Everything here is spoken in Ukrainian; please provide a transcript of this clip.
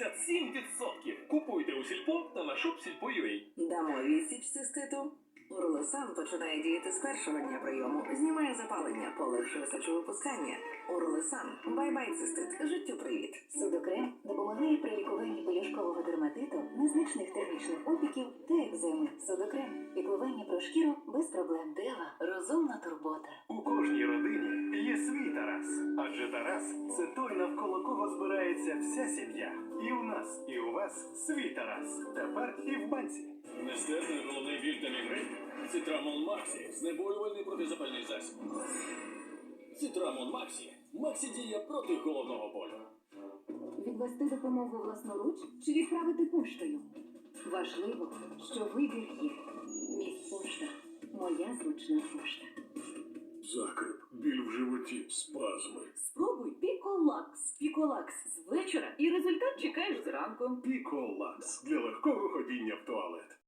77%. Купуйте у сільпо та на shopsilpo.ua. Дамо відсіч циститу. Урлесан починає діяти з першого дня прийому, знімає запалення, полегшує сечовипускання. Урлесан, бай-бай цистит, життю привіт. Судокрем допомагає при лікуванні пелюшкового дерматиту, незначних термічних опіків та екземи. Судокрем піклування про шкіру без проблем. Дева розумна турбота. У кожній родині є свій Тарас. Адже Тарас це той, навколо кого збирається вся сім'я. І у нас, і у вас свій Тарас. Тепер і в банці. Нестерпний головний біль та мігрень? Цитрамон Максі. Знеболювальний протизапальний засіб. Цитрамон Максі. Максі діє проти головного болю. Відвести допомогу власноруч чи відправити поштою. Важливо, що вибір є. Міст пошта. Моя зручна пошта. Закрип, біль в животі, спазми. Спробуй Піколакс. Піколакс вечора і результат чекаєш зранку. Піколакс для легкого ходіння в туалет.